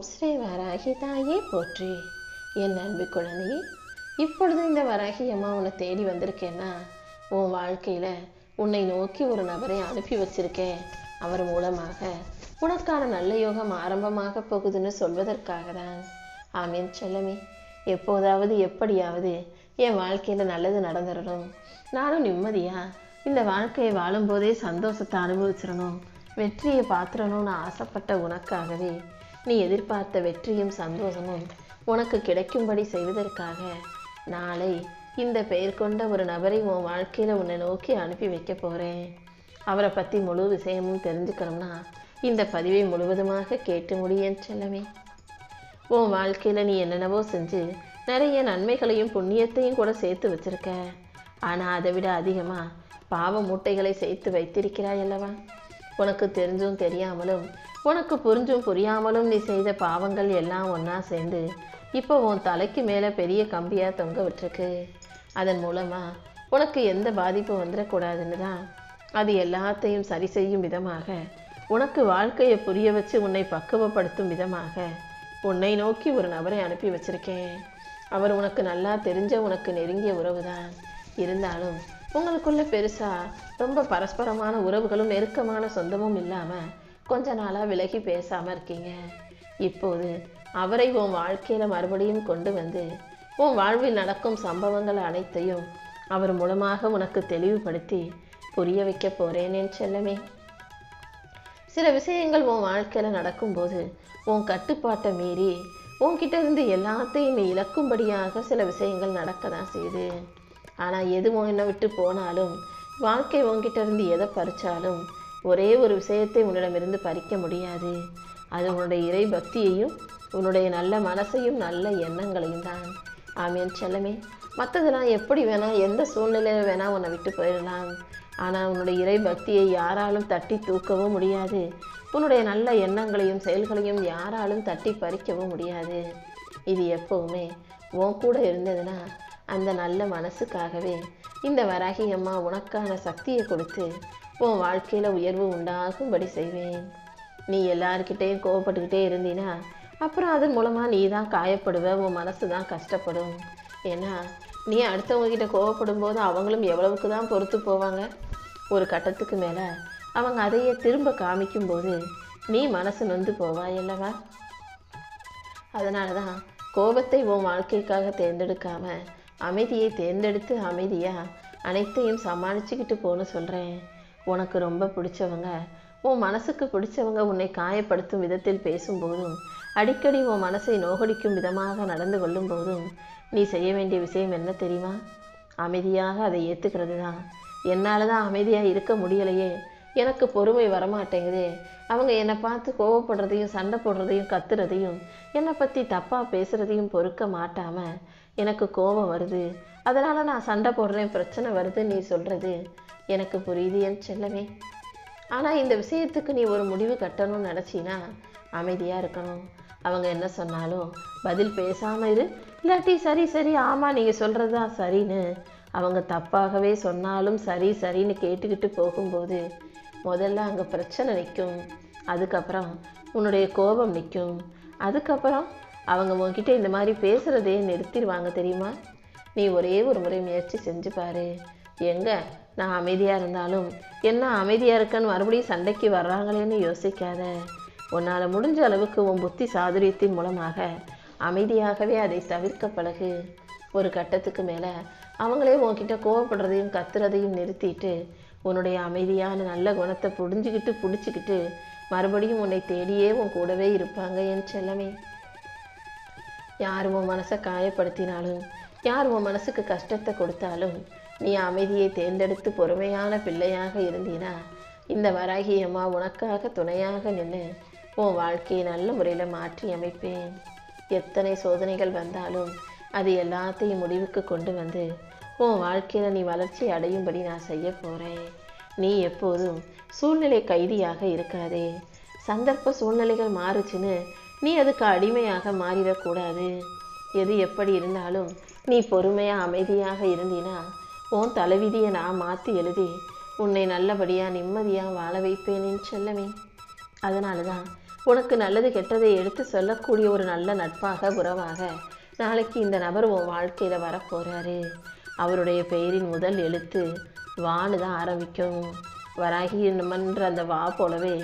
ஓம் ஸ்ரீ வராகி தாயே போற்றி. என் அன்பு குழந்தையே இப்பொழுது இந்த வராகி அம்மா உன்னை தேடி வந்திருக்கேன்னா உன் வாழ்க்கையில் உன்னை நோக்கி ஒரு நபரை அனுப்பி வச்சிருக்கேன். அவர் மூலமாக உனக்கான நல்ல யோகம் ஆரம்பமாக போகுதுன்னு சொல்வதற்காக தான் ஆமீன் செல்லமே. எப்போதாவது எப்படியாவது என் வாழ்க்கையில் நல்லது நடந்துடணும். நானும் நிம்மதியா இந்த வாழ்க்கையை வாழும்போதே சந்தோஷத்தை அனுபவிச்சிடணும். வெற்றியை பார்த்துடணும்னு ஆசைப்பட்ட உனக்காகவே நீ எதிர்பார்த்த வெற்றியும் சந்தோஷமும் உனக்கு கிடைக்கும்படி செய்வதற்காக நாளை இந்த பெயர் கொண்ட ஒரு நபரை உன் வாழ்க்கையில் உன்னை நோக்கி அனுப்பி வைக்க போகிறேன் அவரை பற்றி முழு விஷயமும் தெரிஞ்சுக்கணும்னா இந்த பதிவை முழுவதுமாக கேட்டு முடியும் செல்லவே உன் வாழ்க்கையில் நீ என்னென்னவோ செஞ்சு நிறைய நன்மைகளையும் புண்ணியத்தையும் கூட சேர்த்து வச்சிருக்க. ஆனால் அதை விட அதிகமாக பாவ மூட்டைகளை சேர்த்து வைத்திருக்கிறாய் அல்லவா? உனக்கு தெரிஞ்சும் தெரியாமலும் உனக்கு புரிஞ்சும் புரியாமலும் நீ செய்த பாவங்கள் எல்லாம் ஒன்றா சேர்ந்து இப்போ உன் தலைக்கு மேலே பெரிய கம்பியாக தொங்க விட்டுருக்கு. அதன் மூலமாக உனக்கு எந்த பாதிப்பும் வந்துடக்கூடாதுன்னு தான் அது எல்லாத்தையும் சரி செய்யும் விதமாக உனக்கு வாழ்க்கையை புரிய வச்சு உன்னை பக்குவப்படுத்தும் விதமாக உன்னை நோக்கி ஒரு நபரை அனுப்பி வச்சிருக்கேன். அவர் உனக்கு நல்லா தெரிஞ்ச உனக்கு நெருங்கிய உறவு தான். இருந்தாலும் உங்களுக்குள்ள பெருசாக ரொம்ப பரஸ்பரமான உறவுகளும் நெருக்கமான சொந்தமும் இல்லாமல் கொஞ்ச நாளாக விலகி பேசாமல் இருக்கீங்க. இப்போது அவரை உன் வாழ்க்கையில் மறுபடியும் கொண்டு வந்து உன் வாழ்வில் நடக்கும் சம்பவங்கள் அனைத்தையும் அவர் மூலமாக உனக்கு தெளிவுபடுத்தி புரிய வைக்க போகிறேனேன் செல்லமே. சில விஷயங்கள் உன் வாழ்க்கையில் நடக்கும்போது உன் கட்டுப்பாட்டை மீறி உன்கிட்ட இருந்து எல்லாத்தையும் நீ இழக்கும்படியாக சில விஷயங்கள் நடக்க தான் செய்யுது. ஆனால் எது உன்னை விட்டு போனாலும் வாழ்க்கை உன்கிட்ட இருந்து எதை பறித்தாலும் ஒரே ஒரு விஷயத்தை உன்னிடமிருந்து பறிக்க முடியாது. அது உன்னுடைய இறை பக்தியையும் உன்னுடைய நல்ல மனசையும் நல்ல எண்ணங்களையும் தான். ஆமேன் செல்லமே. மற்றதெல்லாம் எப்படி வேணால் எந்த சூழ்நிலையில் வேணால் உன்னை விட்டு போயிடலாம். ஆனால் உன்னுடைய இறை பக்தியை யாராலும் தட்டி தூக்கவும் முடியாது. உன்னுடைய நல்ல எண்ணங்களையும் செயல்களையும் யாராலும் தட்டி பறிக்கவும் முடியாது. இது எப்போவுமே உன் கூட இருந்ததுன்னா அந்த நல்ல மனசுக்காகவே இந்த வராகி அம்மா உனக்கான சக்தியை கொடுத்து உன் வாழ்க்கையில் உயர்வு உண்டாகும்படி செய்வேன். நீ எல்லாருக்கிட்டேயும் கோவப்பட்டுக்கிட்டே இருந்தீன்னா அப்புறம் அதன் மூலமாக நீ தான் காயப்படுவ உன் மனசு தான் கஷ்டப்படும். ஏன்னா நீ அடுத்தவங்ககிட்ட கோவப்படும் போது அவங்களும் எவ்வளவுக்கு தான் பொறுத்து போவாங்க? ஒரு கட்டத்துக்கு மேலே அவங்க அதையே திரும்ப காமிக்கும்போது நீ மனசு நொந்து போவாய் அல்லவா? அதனால தான் கோபத்தை உன் வாழ்க்கைக்காக தேர்ந்தெடுக்காம அமைதியை தேர்ந்தெடுத்து அமைதியாக அனைத்தையும் சமாளிச்சுக்கிட்டு போன்னு சொல்கிறேன் உனக்கு ரொம்ப பிடிச்சவங்க உன் மனசுக்கு பிடிச்சவங்க உன்னை காயப்படுத்தும் விதத்தில் பேசும்போதும் அடிக்கடி உன் மனசை நோகடிக்கும் விதமாக நடந்து கொள்ளும் போதும் நீ செய்ய வேண்டிய விஷயம் என்ன தெரியுமா? அமைதியாக அதை ஏற்றுக்கிறது தான் என்னால் தான் அமைதியாக இருக்க முடியலையே. எனக்கு பொறுமை வரமாட்டேங்குதே. அவங்க என்னை பார்த்து கோவப்படுறதையும் சண்டை போடுறதையும் கத்துறதையும் என்னை பற்றி தப்பாக பேசுகிறதையும் பொறுக்க மாட்டாமல் எனக்கு கோபம் வருது. அதனால் நான் சண்டை போடுறேன் பிரச்சனை வருதுன்னு நீ சொல்கிறது எனக்கு புரியுது என் செல்லமே. ஆனால் இந்த விஷயத்துக்கு நீ ஒரு முடிவு கட்டணும்னு நினச்சின்னா அமைதியாக இருக்கணும். அவங்க என்ன சொன்னாலும் பதில் பேசாமல் இரு. இல்லாட்டி சரி சரி ஆமாம் நீங்கள் சொல்கிறது தான் சரின்னு அவங்க தப்பாகவே சொன்னாலும் சரி சரின்னு கேட்டுக்கிட்டு போகும்போது முதல்ல அங்கே பிரச்சனை நிற்கும் அதுக்கப்புறம் உன்னுடைய கோபம் நிற்கும் அதுக்கப்புறம் அவங்க உங்ககிட்ட இந்த மாதிரி பேசுகிறதே நிறுத்திடுவாங்க தெரியுமா? நீ ஒரே ஒரு முறை முயற்சி செஞ்சு பாரு. எங்க? நான் அமைதியாக இருந்தாலும் என்ன அமைதியாக இருக்கன்னு மறுபடியும் சண்டைக்கு வர்றாங்களேன்னு யோசிக்காத. உன்னால் முடிஞ்ச அளவுக்கு உன் புத்தி சாதுரியத்தின் மூலமாக அமைதியாகவே அதை தவிர்க்க பழகு. ஒரு கட்டத்துக்கு மேலே அவங்களே உன்கிட்ட கோவப்படுறதையும் கத்துறதையும் நிறுத்திட்டு உன்னுடைய அமைதியான நல்ல குணத்தை புரிஞ்சுக்கிட்டு பிடிச்சிக்கிட்டு மறுபடியும் உன்னை தேடியே உன் கூடவே இருப்பாங்க என் செல்லமே. யார் உன் மனசை காயப்படுத்தினாலும் யார் உன் மனசுக்கு கஷ்டத்தை கொடுத்தாலும் நீ அமைதியை தேர்ந்தெடுத்து பொறுமையான பிள்ளையாக இருந்தீனா இந்த வராகி அம்மா உனக்காக துணையாக நின்று உன் வாழ்க்கையை நல்ல முறையில் மாற்றி அமைப்பேன். எத்தனை சோதனைகள் வந்தாலும் அது எல்லாத்தையும் முடிவுக்கு கொண்டு வந்து உன் வாழ்க்கையில் நீ வளர்ச்சி அடையும்படி நான் செய்ய போகிறேன் நீ எப்போதும் சூழ்நிலை கைதியாக இருக்காதே. சந்தர்ப்ப சூழ்நிலைகள் மாறுச்சுன்னு நீ அதுக்கு அடிமையாக மாறிடக்கூடாது எது எப்படி இருந்தாலும் நீ பொறுமையாக அமைதியாக இருந்தீனா உன் தலைவிதியை நான் மாற்றி எழுதி உன்னை நல்லபடியாக நிம்மதியாக வாழ வைப்பேனேன்னு சொல்லவே அதனால தான் உனக்கு நல்லது கெட்டதை எடுத்து சொல்லக்கூடிய ஒரு நல்ல நட்பாக உறவாக நாளைக்கு இந்த நபர் உன் வாழ்க்கையில் வரப்போகிறாரு அவருடைய பெயரின் முதல் எழுத்து வான்னு தான் ஆரம்பிக்கும். வராகி மன்ற அந்த வா போலவே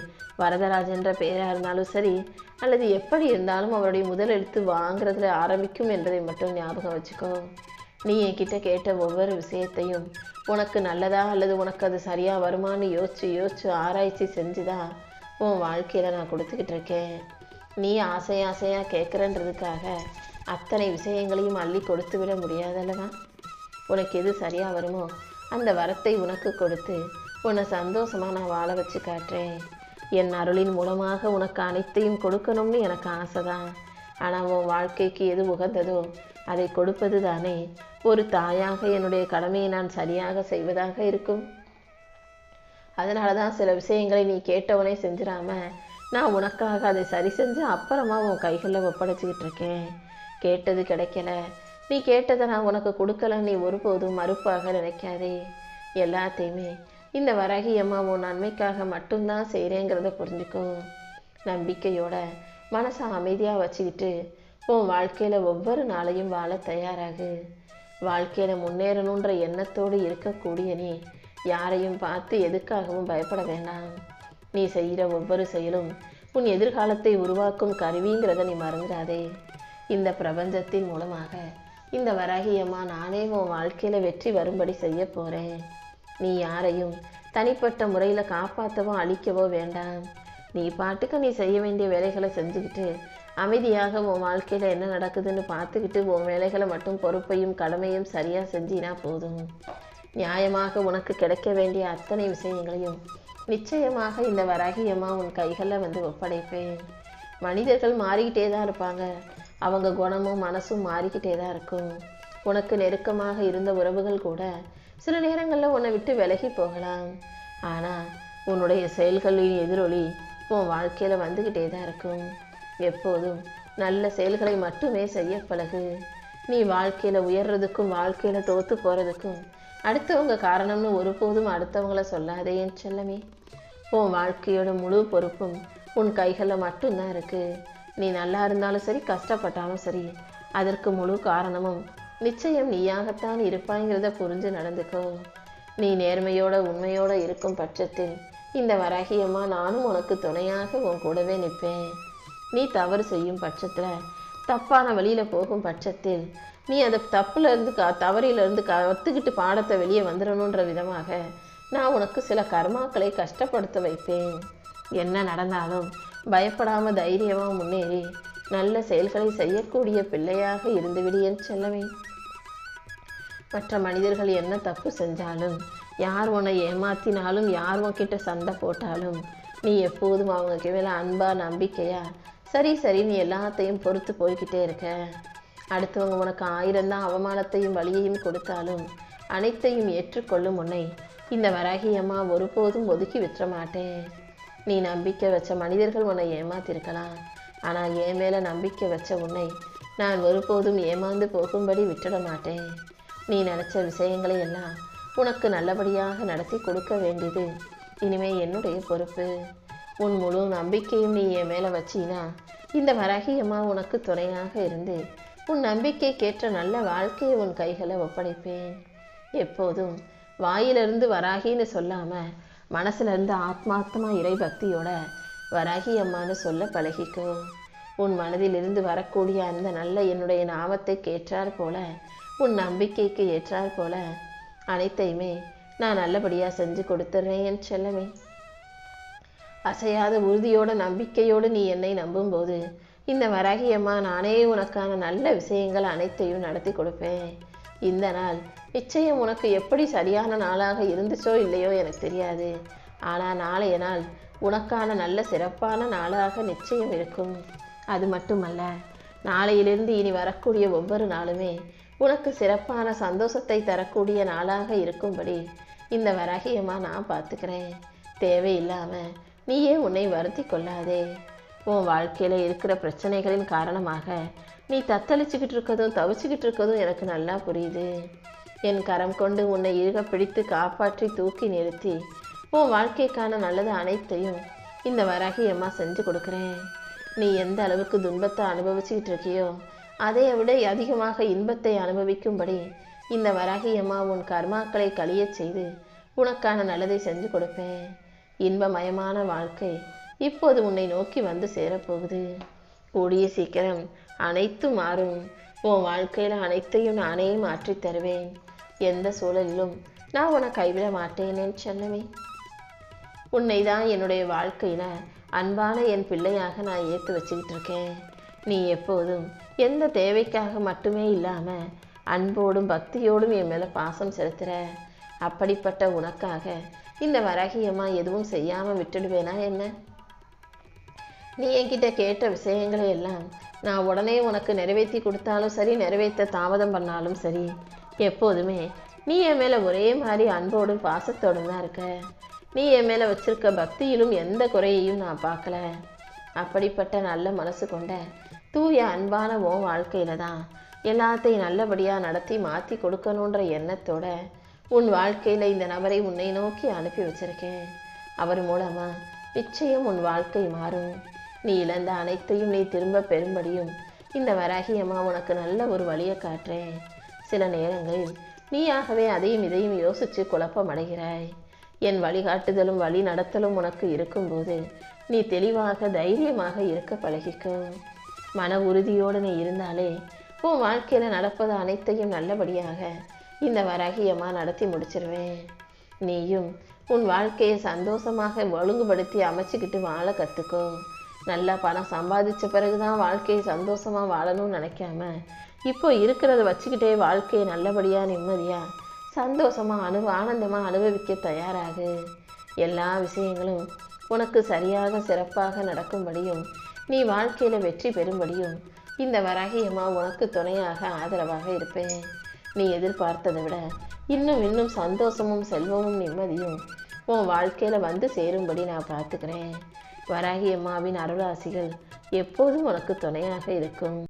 வரதராஜன்ற பெயராக இருந்தாலும் சரி அல்லது எப்படி இருந்தாலும் அவருடைய முதல் எழுத்து வாங்கிறதுல ஆரம்பிக்கும் என்பதை மட்டும் ஞாபகம் வச்சுக்கோ. நீ என்கிட்ட கேட்ட ஒவ்வொரு விஷயத்தையும் உனக்கு நல்லதா அல்லது உனக்கு அது சரியாக வருமான்னு யோசிச்சு யோசிச்சு ஆராய்ச்சி செஞ்சுதான் உன் வாழ்க்கையில் நான் கொடுத்துக்கிட்டு இருக்கேன். நீ ஆசை ஆசையாக கேட்குறன்றதுக்காக அத்தனை விஷயங்களையும் அள்ளி கொடுத்து விட முடியாதல்லவா? உனக்கு எது சரியாக வருமோ அந்த வரத்தை உனக்கு கொடுத்து உன்னை சந்தோஷமாக நான் வாழ வச்சு காட்டுறேன். என் அருளின் மூலமாக உனக்கு அனைத்தையும் கொடுக்கணும்னு எனக்கு ஆசை தான் ஆனால் உன் வாழ்க்கைக்கு எது உகந்ததோ அதை கொடுப்பது தானே ஒரு தாயாக என்னுடைய கடமையை நான் சரியாக செய்வதாக இருக்கும். அதனால தான் சில விஷயங்களை நீ கேட்டவனே செஞ்சிடாம நான் உனக்காக அதை சரி செஞ்சு அப்புறமா உன் கைகளில் ஒப்படைச்சிக்கிட்டு இருக்கேன். கேட்டது கிடைக்கல. நீ கேட்டதை நான் உனக்கு கொடுக்கல நீ ஒருபோதும் மறுப்பாக நினைக்காதே. எல்லாத்தையுமே இந்த வரகி அம்மா உன் நன்மைக்காக மட்டும்தான் செய்கிறேங்கிறத புரிஞ்சுக்கோ. நம்பிக்கையோட மனசை அமைதியாக வச்சுக்கிட்டு உன் வாழ்க்கையில் ஒவ்வொரு நாளையும் வாழ தயாராகு. வாழ்க்கையில் முன்னேறணுன்ற எண்ணத்தோடு இருக்கக்கூடிய நீ யாரையும் பார்த்து எதுக்காகவும் பயப்பட வேண்டாம். நீ செய்கிற ஒவ்வொரு செயலும் உன் எதிர்காலத்தை உருவாக்கும் கருவிங்கிறத நீ மறந்துடாதே. இந்த பிரபஞ்சத்தின் மூலமாக இந்த வராகியம்மா நானே உன் வாழ்க்கையில் வெற்றி வரும்படி செய்ய போகிறேன் நீ யாரையும் தனிப்பட்ட முறையில் காப்பாற்றவோ அழிக்கவோ வேண்டாம். நீ பாட்டுக்கு நீ செய்ய வேண்டிய வேலைகளை செஞ்சுக்கிட்டு அமைதியாக உன் வாழ்க்கையில் என்ன நடக்குதுன்னு பார்த்துக்கிட்டு உன் வேலைகளை மட்டும் பொறுப்பையும் கடமையும் சரியாக செஞ்சினா போதும். நியாயமாக உனக்கு கிடைக்க வேண்டிய அத்தனை விஷயங்களையும் நிச்சயமாக இந்த வராகியமாக உன் கைகளில் வந்து ஒப்படைப்பேன். மனிதர்கள் மாறிக்கிட்டே தான் இருப்பாங்க. அவங்க குணமும் மனசும் மாறிக்கிட்டே தான் இருக்கும். உனக்கு நெருக்கமாக இருந்த உறவுகள் கூட சில நேரங்களில் உன்னை விட்டு விலகி போகலாம். ஆனால் உன்னுடைய செயல்களின் எதிரொலி உன் வாழ்க்கையில் வந்துக்கிட்டே தான் இருக்கும். எப்போதும் நல்ல செயல்களை மட்டுமே செய்ய பழகு. நீ வாழ்க்கையில் உயர்றதுக்கும் வாழ்க்கையில் தோற்று போகிறதுக்கும் அடுத்தவங்க காரணம்னு ஒருபோதும் அடுத்தவங்கள சொல்லாதே என் செல்லமே. உன் வாழ்க்கையோட முழு பொறுப்பும் உன் கைகளில் மட்டும்தான் இருக்குது நீ நல்லா இருந்தாலும் சரி கஷ்டப்பட்டாலும் சரி அதற்கு முழு காரணமும் நிச்சயம் நீயாகத்தான் இருப்பாய்ங்கிறத புரிஞ்சு நடந்துக்கோ. நீ நேர்மையோட உண்மையோட இருக்கும் பட்சத்தில் இந்த வராகியம்மா நானும் உனக்கு துணையாக உன் கூடவே நிற்பேன். நீ தவறு செய்யும் பட்சத்தில் தப்பான வழியில் போகும் பட்சத்தில் நீ அந்த தப்புலேருந்து க தவறிலிருந்து கற்றுக்கிட்டு பாடத்தை வெளியே வந்துடணுன்ற விதமாக நான் உனக்கு சில கர்மாக்களை கஷ்டப்படுத்த வைப்பேன். என்ன நடந்தாலும் பயப்படாம தைரியமாக முன்னேறி நல்ல செயல்களை செய்யக்கூடிய பிள்ளையாக இருந்துவிடு என் செல்லவே மற்ற மனிதர்கள் என்ன தப்பு செஞ்சாலும் யார் உன்னை ஏமாத்தினாலும் யார் உன்கிட்ட சண்டை போட்டாலும் நீ எப்போதும் அவங்க மேலே அன்பா நம்பிக்கையா? சரி சரி நீ எல்லாத்தையும் பொறுத்து போய்கிட்டே இருக்க. அடுத்தவங்க உனக்கு ஆயிரம் தான் அவமானத்தையும் வழியையும் கொடுத்தாலும் அனைத்தையும் ஏற்றுக்கொள்ளும் உன்னை இந்த வராகி அம்மா ஒருபோதும் ஒதுக்கி விட்டுற மாட்டேன். நீ நம்பிக்கை வச்ச மனிதர்கள் உன்னை ஏமாத்திருக்கலாம். ஆனால் என் மேலே நம்பிக்கை வச்ச உன்னை நான் ஒருபோதும் ஏமாந்து போகும்படி விட்டுட மாட்டேன். நீ நினச்ச விஷயங்களை எல்லாம் உனக்கு நல்லபடியாக நடத்தி கொடுக்க வேண்டியது. இனிமே என்னுடைய பொறுப்பு. உன் முழு நம்பிக்கையும் நீ என் மேலே வச்சினா இந்த வரகியம்மா உனக்கு துணையாக இருந்து உன் நம்பிக்கைக்கேற்ற நல்ல வாழ்க்கையை உன் கைகளை ஒப்படைப்பேன். எப்போதும் வாயிலிருந்து வராகின்னு சொல்லாமல் மனசுல ஆத்மார்த்தமாக ஆத்மார்த்தமா இறை பக்தியோட வராகி அம்மான்னு சொல்ல பழகிக்கோ. உன் மனதிலிருந்து வரக்கூடிய அந்த நல்ல என்னுடைய நாமத்தை கேட்டார் போல உன் நம்பிக்கைக்கு ஏற்றார் போல அனைத்தையுமே நான் நல்லபடியாக செஞ்சு கொடுத்துட்றேன் என் செல்லமே. அசையாத உறுதியோட நம்பிக்கையோடு நீ என்னை நம்பும்போது இந்த வராகியம்மா நானே உனக்கான நல்ல விஷயங்கள் அனைத்தையும் நடத்தி கொடுப்பேன். இந்த நாள் நிச்சயம் உனக்கு எப்படி சரியான நாளாக இருந்துச்சோ இல்லையோ எனக்கு தெரியாது. ஆனால் நாளைய நாள் உனக்கான நல்ல சிறப்பான நாளாக நிச்சயம் இருக்கும். அது மட்டுமல்ல நாளையிலிருந்து இனி வரக்கூடிய ஒவ்வொரு நாளுமே உனக்கு சிறப்பான சந்தோஷத்தை தரக்கூடிய நாளாக இருக்கும்படி இந்த வராகியமாக நான் பார்த்துக்கிறேன். தேவையில்லாமல் நீயே உன்னை வருத்தி கொள்ளாதே. உன் வாழ்க்கையில் இருக்கிற பிரச்சனைகளின் காரணமாக நீ தத்தளிச்சுக்கிட்டு இருக்கதும் தவிச்சுக்கிட்டு இருக்கதும் எனக்கு நல்லா புரியுது. என் கரம் கொண்டு உன்னை இறுக பிடித்து காப்பாற்றி தூக்கி நிறுத்தி உன் வாழ்க்கைக்கான நல்லது அனைத்தையும் இந்த வராகியம்மா செஞ்சு கொடுக்குறேன். நீ எந்த அளவுக்கு துன்பத்தை அனுபவிச்சுக்கிட்டு இருக்கியோ அதை விட அதிகமாக இன்பத்தை அனுபவிக்கும்படி இந்த வராகி அம்மா உன் கர்மாக்களை கழியச் செய்து உனக்கான நல்லதை செஞ்சு கொடுப்பேன். இன்பமயமான வாழ்க்கை இப்போது உன்னை நோக்கி வந்து சேரப்போகுது. கூடிய சீக்கிரம் அனைத்தும் மாறும். உன் வாழ்க்கையில் அனைத்தையும் நானே மாற்றித் தருவேன். எந்த சூழலிலும் நான் உன்னை கைவிட மாட்டேனேன் சொல்லவே செல்லமே. உன்னை தான் என்னுடைய வாழ்க்கையில் அன்பான என் பிள்ளையாக நான் ஏற்று வச்சுக்கிட்டு இருக்கேன். நீ எப்போதும் எந்த தேவைக்காக மட்டுமே இல்லாமல் அன்போடும் பக்தியோடும் என் மேலே பாசம் செலுத்துகிற அப்படிப்பட்ட உனக்காக இந்த வரகியம்மா எதுவும் செய்யாமல் விட்டுடுவேனா என்ன? நீ என்கிட்ட கேட்ட விஷயங்களை எல்லாம் நான் உடனே உனக்கு நிறைவேற்றி கொடுத்தாலும் சரி நிறைவேற்ற தாமதம் பண்ணாலும் சரி எப்போதுமே நீ என் மேலே ஒரே மாதிரி அன்போடும் பாசத்தோடும் தான் இருக்க. நீ என் மேலே வச்சிருக்க பக்தியிலும் எந்த குறையையும் நான் பார்க்கல. அப்படிப்பட்ட நல்ல மனசு கொண்ட தூய அன்பான உன் வாழ்க்கையில தான் எல்லாத்தையும் நல்லபடியாக நடத்தி மாற்றி கொடுக்கணுன்ற எண்ணத்தோட உன் வாழ்க்கையில் இந்த நபரை உன்னை நோக்கி அனுப்பி வச்சிருக்கேன். அவர் மூலமா நிச்சயம் உன் வாழ்க்கை மாறும். நீ இழந்த அனைத்தையும் நீ திரும்ப பெறும்படியும் இந்த வராகியம்மா உனக்கு நல்ல ஒரு வழியை காட்டுறேன். சில நேரங்களில் நீயாகவே அதையும் இதையும் யோசித்து குழப்பமடைகிறாய் என் வழிகாட்டுதலும் வழி நடத்தலும் உனக்கு இருக்கும்போது நீ தெளிவாக தைரியமாக இருக்க பழகிக்கும் மன உறுதியோடு நீ இருந்தாலே உன் வாழ்க்கையில் நடப்பது அனைத்தையும் நல்லபடியாக இந்த வராகியம்மா நடத்தி முடிச்சிருவேன். நீயும் உன் வாழ்க்கையை சந்தோஷமாக ஒழுங்குபடுத்தி அமைச்சுக்கிட்டு வாழ கற்றுக்கோ நல்லா பணம் சம்பாதிச்ச பிறகுதான் வாழ்க்கையை சந்தோஷமாக வாழணும்னு நினைக்காம இப்போ இருக்கிறத வச்சுக்கிட்டே வாழ்க்கையை நல்லபடியாக நிம்மதியாக சந்தோஷமாக அனு ஆனந்தமாக அனுபவிக்க தயாராகு. எல்லா விஷயங்களும் உனக்கு சரியாக சிறப்பாக நடக்கும்படியும் நீ வாழ்க்கையில் வெற்றி பெறும்படியும் இந்த வராகியம்மா உனக்கு துணையாக ஆதரவாக இருப்பேன். நீ எதிர்பார்த்ததை விட இன்னும் இன்னும் சந்தோஷமும் செல்வமும் நிம்மதியும் உன் வாழ்க்கையில் வந்து சேரும்படி நான் பார்த்துக்கிறேன். வராகி அம்மாவின் அருளாசிகள் எப்போதும் உனக்கு துணையாக இருக்கும்.